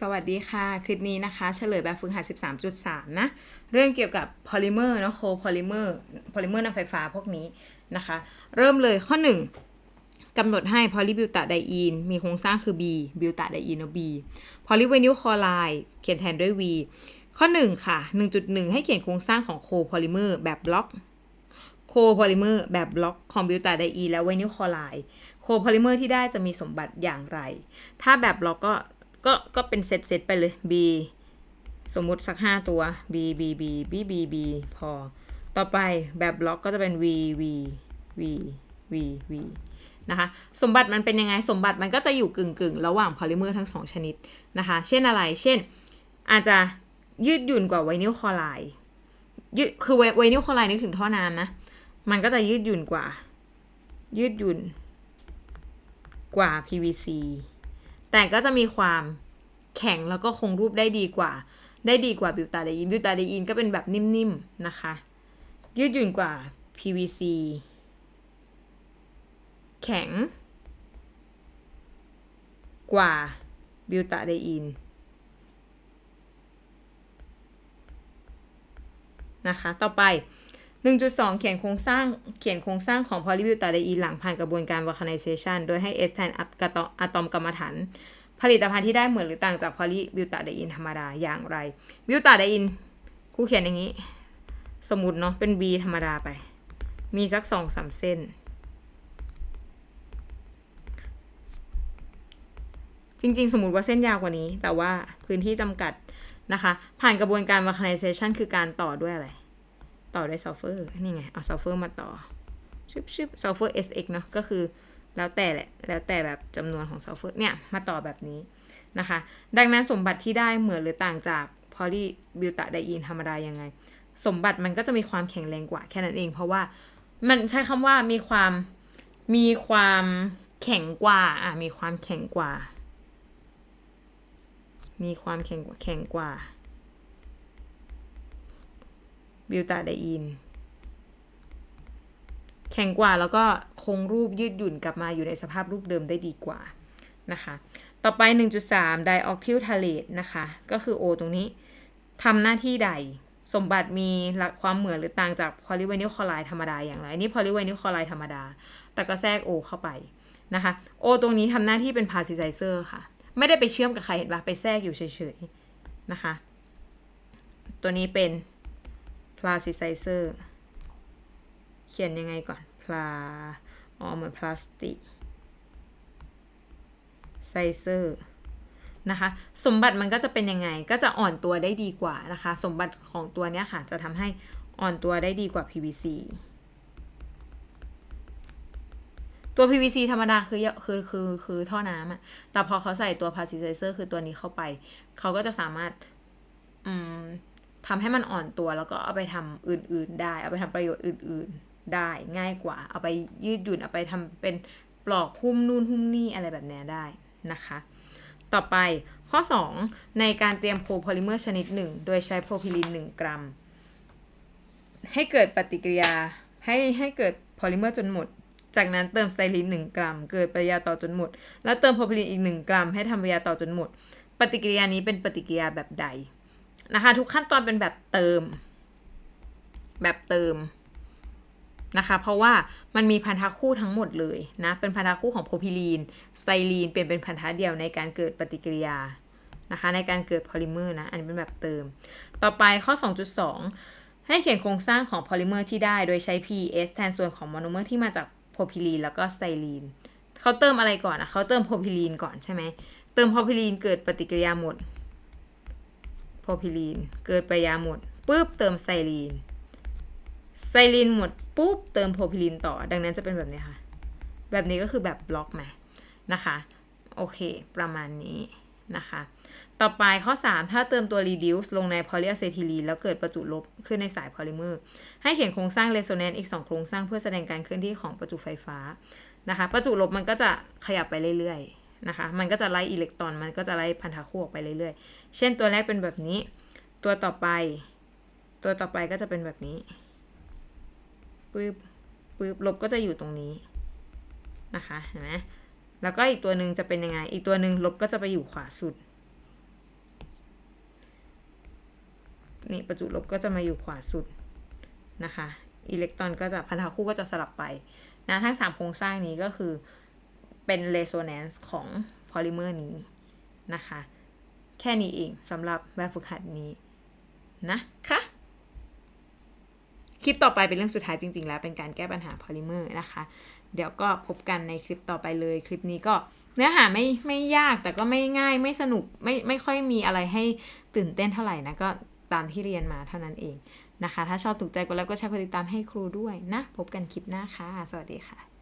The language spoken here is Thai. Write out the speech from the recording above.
สวัสดีค่ะ คลิปนี้นะคะเฉลยแบบฝึกหัด 13.3 นะ เรื่องเกี่ยวกับพอลิเมอร์นะโคพอลิเมอร์พอลิเมอร์นำไฟฟ้าพวกนี้นะคะ เริ่มเลยข้อ 1กำหนดให้พอลิบิวตาไดอีนมีโครงสร้างคือ B บิวตาไดอีนเนาะ B พอลิเวนิลคลอไรด์เขียนแทนด้วย V ข้อ 1 ค่ะ 1.1 ให้เขียนโครงสร้างของโคพอลิเมอร์แบบบล็อกโคพอลิเมอร์แบบบล็อกของบิวตาไดอีนและไวนิลคลอไรด์โคพอลิเมอร์ที่ได้จะมีสมบัติอย่างไร ถ้าแบบบล็อกก็ ก็ก็เป็นเซตเซตไปเลย B สมมุติสักห้าตัว B B B B B B พอ ต่อไปแบบบล็อกก็จะเป็น V V V V V นะคะสมบัติมันเป็นยังไงสมบัติมันก็จะอยู่กึ่งกึ่งระหว่างพอลิเมอร์ทั้งสองชนิดนะคะ เช่นอะไร เช่น อาจจะยืดหยุ่นกว่าไวนิลคลอไรด์ยืดคือไวนิลคลอไรด์นึกถึงท่อน้ำนะ มันก็จะยืดหยุ่นกว่า ยืดหยุ่นกว่า PVC แต่ก็จะมีความแข็งแล้วก็คงรูปได้ดีกว่า ได้ดีกว่าบิวตาเดอินบิวตาเดอินก็เป็นแบบนิ่มๆนะคะ ยืดหยุ่นกว่า PVC แข็ง กว่าบิวตาเดอินนะคะ ต่อไป 1.2 เขียนโครงสร้างเขียนโครงสร้างของพอลิบิวตาไดอีนหลังผ่านกระบวนการว a ลคไนเซชันโดยให้ S แทนอะตอมกรรมฐานผลิตภัณฑ์ที่ได้เหมือนหรือต่างจากพอลิบิวตาไดอีนธรรมดาอย่างไรบิวตาไดอีนครูเขียนอย่างนี้ สมมติเนาะเป็น B ธรรมดาไป มีสักสองสามเส้น จริง ๆ สมมติว่าเส้นยาวกว่านี้ แต่ว่าพื้นที่จำกัดนะคะ ผ่านกระบวนการว a ลคไนเซชันคือการต่อด้วยอะไร ต่อด้วยซัลเฟอร์นี่ไง เอาซัลเฟอร์มาต่อชิบชิบซัลเฟอร์ SX เนาะก็คือแล้วแต่แหละ แล้วแต่แบบจำนวนของซัลเฟอร์เนี่ย มาต่อแบบนี้นะคะ ดังนั้นสมบัติที่ได้เหมือนหรือต่างจากพอลีบิวตาไดอีนธรรมดายังไง สมบัติมันก็จะมีความแข็งแรงกว่าแค่นั้นเอง เพราะว่ามันใช้คำว่ามีความมีความแข็งกว่าอะมีความแข็งกว่า มีความแข็งกว่าแข็งกว่า บิวตาไดอีนแข็งกว่าแล้วก็คงรูปยืดหยุ่นกลับมาอยู่ในสภาพรูปเดิมได้ดีกว่านะคะ ต่อไป 1.3 ไดออกทิลทาเลตนะคะ ก็คือ O ตรงนี้ทำหน้าที่ใด สมบัติมีความเหมือนหรือต่างจากพอลิไวนิลคลอไรด์ธรรมดาอย่างไร นี่พอลิไวนิลคลอไรด์ธรรมดา แต่ก็แทรก O เข้าไปนะคะ O ตรงนี้ทำหน้าที่เป็นพาสซิไซเซอร์ค่ะ ไม่ได้ไปเชื่อมกับใครเห็นปะไปแทรกอยู่เฉยๆนะคะ ตัวนี้เป็น plasticizer เขียนยังไงก่อน พลา อ๋อ เหมือนพลาสติกไซเซอร์นะคะ สมบัติมันก็จะเป็นยังไง ก็จะอ่อนตัวได้ดีกว่านะคะ สมบัติของตัวนี้ค่ะ จะทำให้อ่อนตัวได้ดีกว่า PVC ตัว PVC ธรรมดาคือคือคือคือท่อน้ำอะแต่พอเขาใส่ตัว plasticizer คือตัวนี้เข้าไป เขาก็จะสามารถ อืม ทำให้มันอ่อนตัวแล้วก็เอาไปทำอื่น ๆ ได้ เอาไปทำประโยชน์อื่น ๆ ได้ง่ายกว่า เอาไปยืดหยุ่นเอาไปทำเป็นปลอกหุ้มนู่นหุ้มนี่อะไรแบบนี้ได้นะคะ ต่อไปข้อ 2 ในการเตรียมโคโพลิเมอร์ชนิดหนึ่งโดยใช้โพรพิลีน1 กรัม ให้เกิดปฏิกิริยาให้ให้เกิดโพลิเมอร์จนหมด จากนั้นเติมสไตรีน 1 กรัม เกิดปฏิกิริยาต่อจนหมด แล้วเติมโพรพิลีนอีก 1 กรัม ให้ทำปฏิกิริยาต่อจนหมด ปฏิกิริยานี้เป็นปฏิกิริยาแบบใด นะคะ ทุกขั้นตอนเป็นแบบเติม แบบเติมนะคะ เพราะว่ามันมีพันธะคู่ทั้งหมดเลยนะ เป็นพันธะคู่ของโพพิลีน สไตรีน เปลี่ยนเป็นพันธะเดียวในการเกิดปฏิกิริยานะคะ ในการเกิดโพลิเมอร์นะ อันนี้เป็นแบบเติม ต่อไปข้อ 2.2 ให้เขียนโครงสร้างของโพลิเมอร์ที่ได้โดยใช้ PS แทนส่วนของโมโนเมอร์ที่มาจากโพพิลีนแล้วก็สไตรีนเขาเติมอะไรก่อนอะเขาเติมโพพิลีนก่อนใช่ไหม เติมโพพิลีนเกิดปฏิกิริยาหมด พรพิลีน เกิดไปยาหมดปุ๊บเติมไซลีน ไซลีนหมดปุ๊บเติมโพพิลีนต่อ ดังนั้นจะเป็นแบบนี้ค่ะ แบบนี้ก็คือแบบบล็อกไหมนะคะ โอเค ประมาณนี้นะคะ ต่อไปข้อ 3 ถ้าเติมตัว reduce ลงใน polyacetylene แล้วเกิดประจุลบขึ้นในสายโพลิเมอร์ ให้เขียนโครงสร้าง resonance อีก 2 โครงสร้างเพื่อแสดงการเคลื่อนที่ของประจุไฟฟ้านะคะ ประจุลบมันก็จะขยับไปเรื่อยๆ นะคะ มันก็จะไล่อิเล็กตรอน มันก็จะไล่พันธะคู่ออกไปเรื่อยๆ เช่นตัวแรกเป็นแบบนี้ ตัวต่อไป ตัวต่อไปก็จะเป็นแบบนี้ปึ๊บปึ๊บลบก็จะอยู่ตรงนี้นะคะ เห็นไหมแล้วก็อีกตัวหนึ่งจะเป็นยังไง อีกตัวหนึ่งลบก็จะไปอยู่ขวาสุด นี่ประจุลบก็จะมาอยู่ขวาสุดนะคะ อิเล็กตรอนก็จะพันธะคู่ก็จะสลับไปนะทั้งสามโครงสร้างนี้ก็คือ เป็นเรโซแนนซ์ของพอลิเมอร์นี้นะคะ แค่นี้เองสำหรับแบบฝึกหัดนี้นะคะคลิปต่อไปเป็นเรื่องสุดท้ายจริง ๆ แล้วเป็นการแก้ปัญหาพอลิเมอร์นะคะ เดี๋ยวก็พบกันในคลิปต่อไปเลย คลิปนี้ก็เนื้อหาไม่ไม่ยากแต่ก็ไม่ง่ายไม่สนุกไม่ไม่ค่อยมีอะไรให้ตื่นเต้นเท่าไหร่นะก็ตามที่เรียนมาเท่านั้นเองนะคะ ถ้าชอบถูกใจกดไลค์กดแชร์กดติดตามให้ครูด้วยนะ พบกันคลิปหน้าค่ะ สวัสดีค่ะ